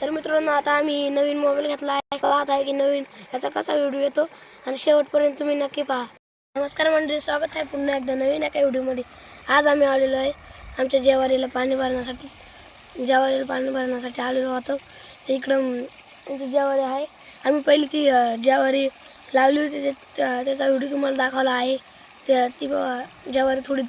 तर मित्रांनो आता आम्ही नवीन मोबाईल घेतला आहे. पाहत आहे की नवीन याचा कसा व्हिडिओ येतो आणि शेवटपर्यंत तुम्ही नक्की पहा. नमस्कार मंडळी स्वागत आहे पुन्हा एकदा नवीन एका व्हिडिओमध्ये आज आम्ही आलेलो आहे आमच्या जेवारीला पाणी भरण्यासाठी. जेवारीला पाणी भरण्यासाठी आलेलो होतो. इकडं इथे जेवारी आहे. आम्ही पहिली ती जेवारी लावली होती. ते- त्याचा व्हिडिओ तुम्हाला दाखवला आहे. त्या ती जेवारी थोडी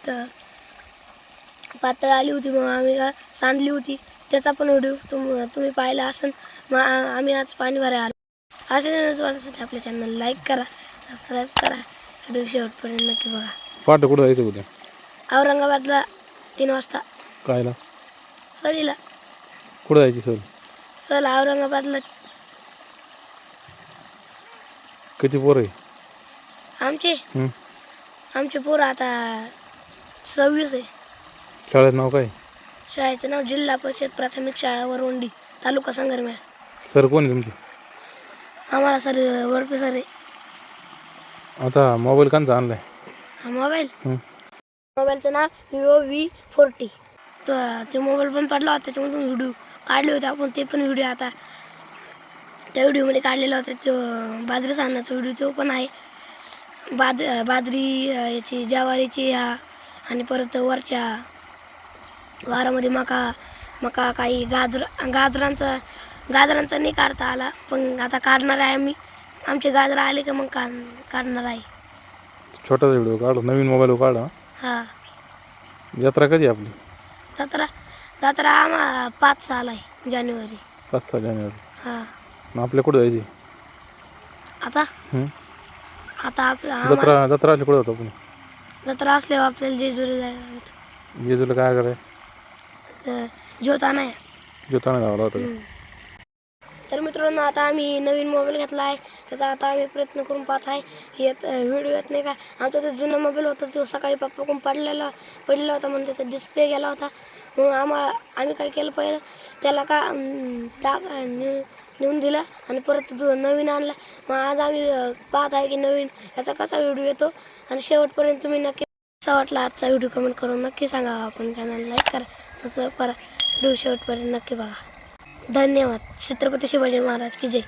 पातळ आली होती. मग आम्ही का सांडली होती. त्याचा पण व्हिडिओ तुम तुम्ही पाहिला असेल मग आम्ही आज पाणी भरायला आलो. असे वाटण्यासाठी आपल्या चॅनल लाईक करा सबस्क्राईब करा. व्हिडिओ शेवटपर्यंत नक्की बघा. पाठ कुठं जायचं उद्या? औरंगाबादला तीन वाजता. कायला? सरीला कुठं जायची सर चल औरंगाबादला. किती पोरं आहे? आमचे? हं? आमचे पोरं आता सव्वीस आहे. शाळेत नाव काय? शाळेचं नाव जिल्हा परिषद प्राथमिक शाळा वरवंडी तालुका संगरमेळ. सर कोण आहे तुमचे? आम्हाला सर वडपे सर आहे. आता मोबाईल कांचा आणलाय? हा मोबाईल? हं? मोबाईलचं नाव विवो व्ही फोर्टी ते मोबाईल पण पडला होता त्याच्यामधून व्हिडिओ काढले होते आपण ते पण व्हिडिओ आता त्या व्हिडिओमध्ये काढलेला होता तो बाजरी साधण्याचा व्हिडिओ तो पण आहे. बाद बाजरी अं, याची ज्वारीची हा आणि परत वरच्या वारामध्ये मका मका काही गाजर गाजरांचा गाजरांचा नाही काढता आला पण आता काढणार आहे आम्ही. आमचे गाजर आले का मग काढ काढणार आहे. छोटासा व्हिडिओ काढ नवीन मोबाईल काढा. हां. यात्रा कधी आपली? जत्रा जत्रा आम्हा पाच साल आहे जानेवारी. पाच सहा जानेवारी. हां. मग आपल्या कुठं जायची? आता? हं? आता आपलं आम्हा- जत्रा जत्रा असली कुठं जातो आपण जत्रा असल्यावर आपल्याला जेजुरीला जायचं. जेजूला काय कराय तर ज्योता नाही जोताना गावाला होतं का? तर मित्रांनो आता आम्ही नवीन मोबाईल घेतला आहे. त्याचा आता आम्ही प्रयत्न करून पाहत आहे. येत व्हिडिओ येत नाही का? आमचा तो जुना मोबाईल होता तो सकाळी पप्पाकडून पडलेला पडलेला होता म्हणून त्याचा डिस्प्ले गेला होता. म्हणून आम्हाला आम्ही काय केलं पहिलं त्याला का अं, टाक नेऊ- नेऊन दिला आणि परत जो नवीन आणला. मग आज आम्ही अं, पाहत आहे की नवीन याचा कसा व्हिडिओ येतो. आणि शेवटपर्यंत तुम्ही नक्की कसा वाटला आजचा व्हिडिओ कमेंट करून नक्की सांगा. आपण चॅनल लाईक करा. तर परत व्हिडिओ शेवटपर्यंत नक्की बघा. धन्यवाद. छत्रपती शिवाजी महाराज की जय.